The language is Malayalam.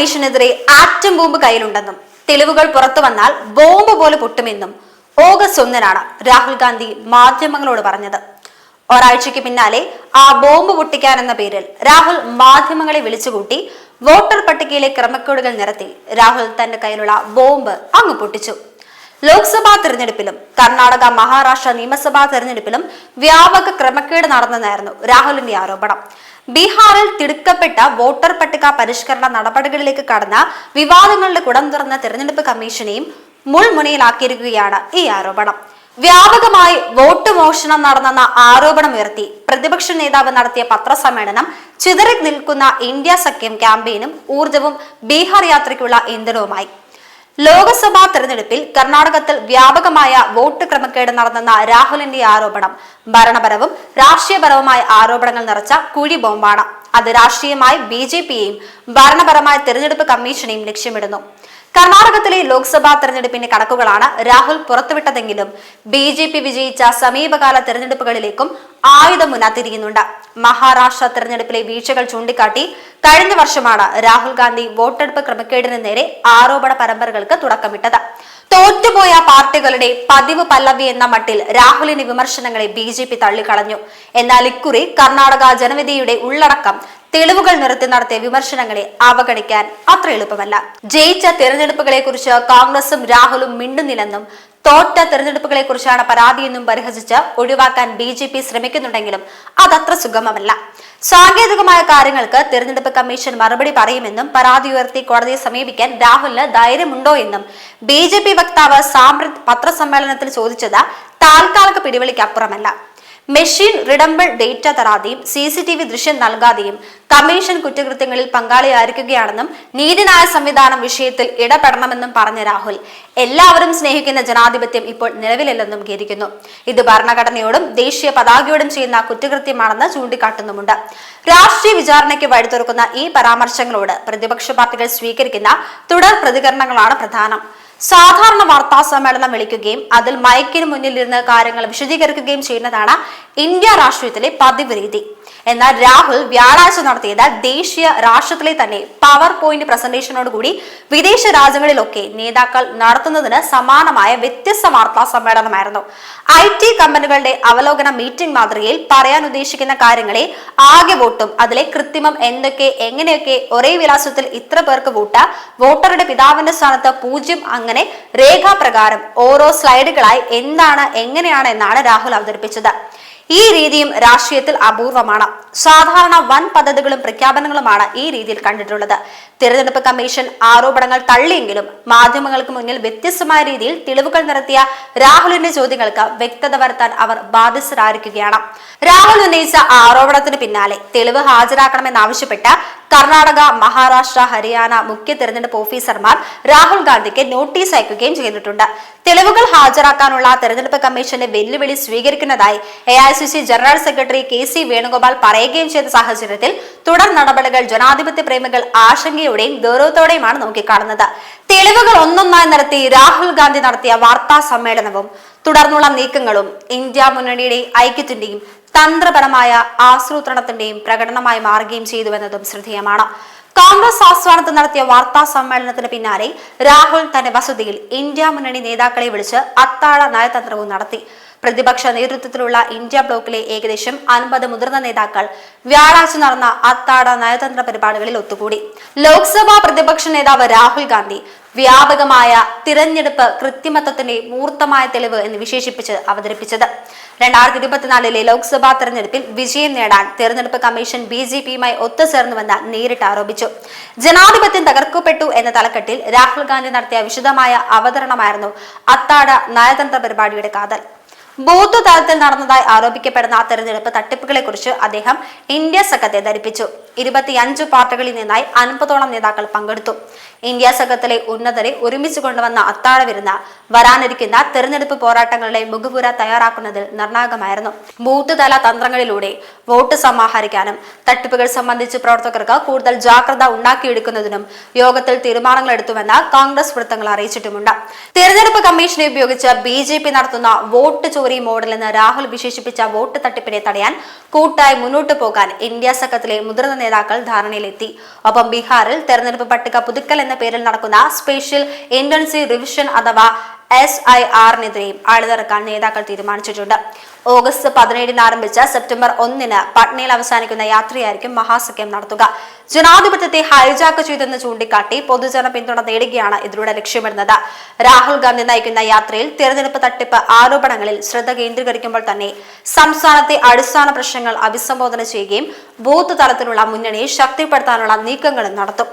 കമ്മീഷനെതിരെ ആറ്റം ബോംബ് കയ്യിലുണ്ടെന്നും തെളിവുകൾ പുറത്തു വന്നാൽ ബോംബ് പോലെ പൊട്ടുമെന്നും ഓഗസ്റ്റ് ഒന്നിനാണ് രാഹുൽ ഗാന്ധി മാധ്യമങ്ങളോട് പറഞ്ഞത്. ഒരാഴ്ചയ്ക്ക് പിന്നാലെ ആ ബോംബ് പൊട്ടിക്കാൻ എന്ന പേരിൽ രാഹുൽ മാധ്യമങ്ങളെ വിളിച്ചുകൂട്ടി വോട്ടർ പട്ടികയിലെ ക്രമക്കേടുകൾ നിരത്തി രാഹുൽ തന്റെ കയ്യിലുള്ള ബോംബ് അങ്ങ് പൊട്ടിച്ചു. ലോക്സഭാ തെരഞ്ഞെടുപ്പിലും കർണാടക മഹാരാഷ്ട്ര നിയമസഭാ തെരഞ്ഞെടുപ്പിലും വ്യാപക ക്രമക്കേട് നടന്നെന്നായിരുന്നു രാഹുലിന്റെ ആരോപണം. ബീഹാറിൽ തിടുക്കപ്പെട്ട വോട്ടർ പട്ടിക പരിഷ്കരണ നടപടികളിലേക്ക് കടന്ന വിവാദങ്ങളുടെ കുടം തുറന്ന തെരഞ്ഞെടുപ്പ് കമ്മീഷനെയും മുൾമുനയിലാക്കിയിരിക്കുകയാണ് ഈ ആരോപണം. വ്യാപകമായി വോട്ട് മോഷണം നടന്നെന്ന ആരോപണം ഉയർത്തി പ്രതിപക്ഷ നേതാവ് നടത്തിയ പത്രസമ്മേളനം ചിതറി നിൽക്കുന്ന ഇന്ത്യ സഖ്യം ക്യാമ്പയിനും ഊർജവും ബീഹാർ യാത്രയ്ക്കുള്ള ഇന്ധനവുമായി. ലോക്സഭാ തെരഞ്ഞെടുപ്പിൽ കർണാടകത്തിൽ വ്യാപകമായ വോട്ട് ക്രമക്കേട് നടന്നെന്ന രാഹുലിന്റെ ആരോപണം. ഭരണപരവും രാഷ്ട്രീയപരവുമായ ആരോപണങ്ങൾ നിറച്ച കുഴി ബോംബാണ്. അത് രാഷ്ട്രീയമായി ബി ജെ പിയെയും ഭരണപരമായ തെരഞ്ഞെടുപ്പ് കമ്മീഷനെയും ലക്ഷ്യമിടുന്നു. കർണാടകത്തിലെ ലോക്സഭാ തെരഞ്ഞെടുപ്പിന്റെ കണക്കുകളാണ് രാഹുൽ പുറത്തുവിട്ടതെങ്കിലും ബി ജെ പി വിജയിച്ച സമീപകാല തെരഞ്ഞെടുപ്പുകളിലേക്കും ആയുധമുന മഹാരാഷ്ട്ര തെരഞ്ഞെടുപ്പിലെ വീഴ്ചകൾ ചൂണ്ടിക്കാട്ടി കഴിഞ്ഞ വർഷമാണ് രാഹുൽ ഗാന്ധി വോട്ടെടുപ്പ് ക്രമക്കേടിന് നേരെ ആരോപണ പരമ്പരകൾക്ക് തുടക്കമിട്ടത്. തോറ്റുപോയ പാർട്ടികളുടെ പതിവ് പല്ലവി എന്ന മട്ടിൽ രാഹുലിന്റെ വിമർശനങ്ങളെ ബി ജെ പി തള്ളിക്കളഞ്ഞു. എന്നാൽ ഇക്കുറി കർണാടക ജനവിധിയുടെ ഉള്ളടക്കം തെളിവുകൾ നിർത്തി നടത്തിയ വിമർശനങ്ങളെ അവഗണിക്കാൻ അത്ര എളുപ്പമല്ല. ജയിച്ച തെരഞ്ഞെടുപ്പുകളെ കുറിച്ച് കോൺഗ്രസും രാഹുലും മിണ്ടുന്നില്ലെന്നും തോറ്റ തെരഞ്ഞെടുപ്പുകളെ കുറിച്ചാണ് പരാതിയെന്നും പരിഹസിച്ച് ഒഴിവാക്കാൻ ബി ജെ പി ശ്രമിക്കുന്നുണ്ടെങ്കിലും അതത്ര സുഗമമല്ല. സാങ്കേതികമായ കാര്യങ്ങൾക്ക് തെരഞ്ഞെടുപ്പ് കമ്മീഷൻ മറുപടി പറയുമെന്നും പരാതി ഉയർത്തി കോടതിയെ സമീപിക്കാൻ രാഹുലിന് ധൈര്യമുണ്ടോ എന്നും ബി ജെ പി വക്താവ് സാമ്രിത് പത്രസമ്മേളനത്തിൽ ചോദിച്ചത് താൽക്കാലിക പിടിവലിക്കപ്പുറമല്ല മെഷീൻ റിഡംബിൾ ഡേറ്റ തരാതെയും സി സി ടി വി ദൃശ്യം നൽകാതെയും കമ്മീഷൻ കുറ്റകൃത്യങ്ങളിൽ പങ്കാളിയായിരിക്കുകയാണെന്നും നീതിന്യായ സംവിധാനം വിഷയത്തിൽ ഇടപെടണമെന്നും പറഞ്ഞ രാഹുൽ എല്ലാവരും സ്നേഹിക്കുന്ന ജനാധിപത്യം ഇപ്പോൾ നിലവിലില്ലെന്നും ഖേദിക്കുന്നു. ഇത് ഭരണഘടനയോടും ദേശീയ പതാകയോടും ചെയ്യുന്ന കുറ്റകൃത്യമാണെന്ന് ചൂണ്ടിക്കാട്ടുന്നുമുണ്ട്. രാഷ്ട്രീയ വിചാരണയ്ക്ക് വഴിതുറക്കുന്ന ഈ പരാമർശങ്ങളോട് പ്രതിപക്ഷ പാർട്ടികൾ സ്വീകരിക്കുന്ന തുടർ പ്രതികരണങ്ങളാണ് പ്രധാനം. സാധാരണ വാർത്താ സമ്മേളനം വിളിക്കുകയും അതിൽ മയക്കിന് മുന്നിൽ ഇരുന്ന് കാര്യങ്ങൾ വിശദീകരിക്കുകയും ചെയ്യുന്നതാണ് ഇന്ത്യ രാഷ്ട്രീയത്തിലെ പതിവ് രീതി. എന്നാൽ രാഹുൽ വ്യാഴാഴ്ച നടത്തിയത് ദേശീയ രാഷ്ട്രത്തിലെ തന്നെ പവർ പോയിന്റ് പ്രസന്റേഷനോട് കൂടി വിദേശ രാജ്യങ്ങളിലൊക്കെ നേതാക്കൾ നടത്തുന്നതിന് സമാനമായ വ്യത്യസ്ത വാർത്താ സമ്മേളനമായിരുന്നു. ഐ ടി കമ്പനികളുടെ അവലോകന മീറ്റിംഗ് മാതൃകയിൽ പറയാൻ ഉദ്ദേശിക്കുന്ന കാര്യങ്ങളെ ആകെ വോട്ടും അതിലെ കൃത്രിമം എന്തൊക്കെ എങ്ങനെയൊക്കെ ഒരേ വിലാസത്തിൽ ഇത്ര പേർക്ക് വോട്ട് വോട്ടറുടെ പിതാവിന്റെ സ്ഥാനത്ത് പൂജ്യം അങ്ങനെ രേഖാപ്രകാരം ഓരോ സ്ലൈഡുകളായി എന്താണ് എങ്ങനെയാണ് എന്നാണ് രാഹുൽ അവതരിപ്പിച്ചത്. ഈ രീതിയും രാഷ്ട്രീയത്തിൽ അപൂർവമാണ്. സാധാരണ വൻ പദ്ധതികളും പ്രഖ്യാപനങ്ങളുമാണ് ഈ രീതിയിൽ കണ്ടിട്ടുള്ളത്. തിരഞ്ഞെടുപ്പ് കമ്മീഷൻ ആരോപണങ്ങൾ തള്ളിയെങ്കിലും മാധ്യമങ്ങൾക്ക് മുന്നിൽ വ്യത്യസ്തമായ രീതിയിൽ തെളിവുകൾ നിരത്തിയ രാഹുലിന്റെ ചോദ്യങ്ങൾക്ക് വ്യക്തത വരുത്താൻ അവർ ബാധ്യസ്ഥരായിരിക്കുകയാണ്. രാഹുൽ ഉന്നയിച്ച ആരോപണത്തിന് പിന്നാലെ തെളിവ് ഹാജരാക്കണമെന്നാവശ്യപ്പെട്ട് കർണാടക മഹാരാഷ്ട്ര ഹരിയാന മുഖ്യ തെരഞ്ഞെടുപ്പ് ഓഫീസർമാർ രാഹുൽ ഗാന്ധിക്ക് നോട്ടീസ് അയക്കുകയും ചെയ്തിട്ടുണ്ട്. തെളിവുകൾ ഹാജരാക്കാനുള്ള തെരഞ്ഞെടുപ്പ് കമ്മീഷന്റെ വെല്ലുവിളി സ്വീകരിക്കുന്നതായി A general secretary K C Venugopal പറയുകയും ചെയ്ത സാഹചര്യത്തിൽ തുടർ നടപടികൾ ജനാധിപത്യ പ്രേമികൾ ആശങ്കയോടെയും ഗൗരവത്തോടെയുമാണ് നോക്കിക്കാണുന്നത്. തെളിവുകൾ ഒന്നൊന്നായി നടത്തി രാഹുൽ ഗാന്ധി നടത്തിയ വാർത്താ സമ്മേളനവും തുടർന്നുള്ള നീക്കങ്ങളും ഇന്ത്യ മുന്നണിയുടെ ഐക്യത്തിന്റെയും തന്ത്രപരമായ ആസൂത്രണത്തിന്റെയും പ്രകടനമായി മാറുകയും ചെയ്തുവെന്നതും ശ്രദ്ധേയമാണ്. കോൺഗ്രസ് ആസ്ഥാനത്ത് നടത്തിയ വാർത്താ സമ്മേളനത്തിന് പിന്നാലെ രാഹുൽ തന്റെ വസതിയിൽ ഇന്ത്യ മുന്നണി നേതാക്കളെ വിളിച്ച് അത്താഴ നയതന്ത്രവും നടത്തി. പ്രതിപക്ഷ നേതൃത്വത്തിലുള്ള ഇന്ത്യ ബ്ലോക്കിലെ ഏകദേശം അൻപത് മുതിർന്ന നേതാക്കൾ വ്യാഴാഴ്ച നടന്ന അത്താട നയതന്ത്ര പരിപാടികളിൽ ഒത്തുകൂടി. ലോക്സഭാ പ്രതിപക്ഷ നേതാവ് രാഹുൽ ഗാന്ധി വ്യാപകമായ തിരഞ്ഞെടുപ്പ് കൃത്രിമത്വത്തിന്റെ മൂർത്തമായ തെളിവ് എന്ന് വിശേഷിപ്പിച്ച് അവതരിപ്പിച്ചത്. രണ്ടായിരത്തി ഇരുപത്തിനാലിലെ ലോക്സഭാ തെരഞ്ഞെടുപ്പിൽ വിജയം നേടാൻ തെരഞ്ഞെടുപ്പ് കമ്മീഷൻ ബി ജെ പിയുമായി ഒത്തുചേർന്നുവെന്ന് നേരിട്ട് ആരോപിച്ചു. ജനാധിപത്യം തകർക്കപ്പെട്ടു എന്ന തലക്കെട്ടിൽ രാഹുൽ ഗാന്ധി നടത്തിയ വിശദമായ അവതരണമായിരുന്നു അത്താട നയതന്ത്ര പരിപാടിയുടെ കാതൽ. ബൂത്ത് തലത്തിൽ നടന്നതായി ആരോപിക്കപ്പെടുന്ന തെരഞ്ഞെടുപ്പ് തട്ടിപ്പുകളെ കുറിച്ച് അദ്ദേഹം ഇന്ത്യ സംഘത്തെ ധരിപ്പിച്ചു. ഇരുപത്തിയഞ്ച് പാർട്ടികളിൽ നിന്നായി അൻപതോളം നേതാക്കൾ പങ്കെടുത്തു. ഇന്ത്യ സംഘത്തിലെ ഉന്നതരെ ഒരുമിച്ച് കൊണ്ടുവന്ന അത്താഴ വരുന്ന വരാനിരിക്കുന്ന തെരഞ്ഞെടുപ്പ് പോരാട്ടങ്ങളുടെ മുഖപുര തയ്യാറാക്കുന്നതിൽ നിർണായകമായിരുന്നു. ബൂത്ത് തല തന്ത്രങ്ങളിലൂടെ വോട്ട് സമാഹരിക്കാനും തട്ടിപ്പുകൾ സംബന്ധിച്ച് പ്രവർത്തകർക്ക് കൂടുതൽ ജാഗ്രത ഉണ്ടാക്കിയെടുക്കുന്നതിനും യോഗത്തിൽ തീരുമാനങ്ങൾ എടുത്തുവെന്ന് കോൺഗ്രസ് വൃത്തങ്ങൾ അറിയിച്ചിട്ടുമുണ്ട്. തെരഞ്ഞെടുപ്പ് കമ്മീഷനെ ഉപയോഗിച്ച് ബി ജെ പി നടത്തുന്ന വോട്ട് ചോരി മോഡൽ എന്ന് രാഹുൽ വിശേഷിപ്പിച്ച വോട്ട് തട്ടിപ്പിനെ തടയാൻ കൂട്ടായി മുന്നോട്ടു പോകാൻ ഇന്ത്യ സംഘത്തിലെ മുതിർന്ന നേതാക്കൾ ധാരണയിലെത്തി. ഒപ്പം ബീഹാറിൽ തെരഞ്ഞെടുപ്പ് പട്ടിക പുതുക്കൽ എന്ന പേരിൽ നടക്കുന്ന സ്പെഷ്യൽ ഇന്റൻസീവ് റിവിഷൻ അഥവാ എസ് ഐ ആറിനെതിരെയും അണിനിറക്കാൻ നേതാക്കൾ തീരുമാനിച്ചിട്ടുണ്ട്. ഓഗസ്റ്റ് പതിനേഴിന് ആരംഭിച്ച സെപ്റ്റംബർ ഒന്നിന് പട്നയിൽ അവസാനിക്കുന്ന യാത്രയായിരിക്കും മഹാസഖ്യം നടത്തുക. ജനാധിപത്യത്തെ ഹൈജാക്ക് ചെയ്തെന്ന് ചൂണ്ടിക്കാട്ടി പൊതുജന പിന്തുണ നേടുകയാണ് ഇതിലൂടെ ലക്ഷ്യമിടുന്നത്. രാഹുൽ ഗാന്ധി നയിക്കുന്ന യാത്രയിൽ തിരഞ്ഞെടുപ്പ് തട്ടിപ്പ് ആരോപണങ്ങളിൽ ശ്രദ്ധ കേന്ദ്രീകരിക്കുമ്പോൾ തന്നെ സംസ്ഥാനത്തെ അടിസ്ഥാന പ്രശ്നങ്ങൾ അഭിസംബോധന ചെയ്യുകയും ബൂത്ത് തലത്തിലുള്ള മുന്നണിയെ ശക്തിപ്പെടുത്താനുള്ള നീക്കങ്ങളും നടത്തും.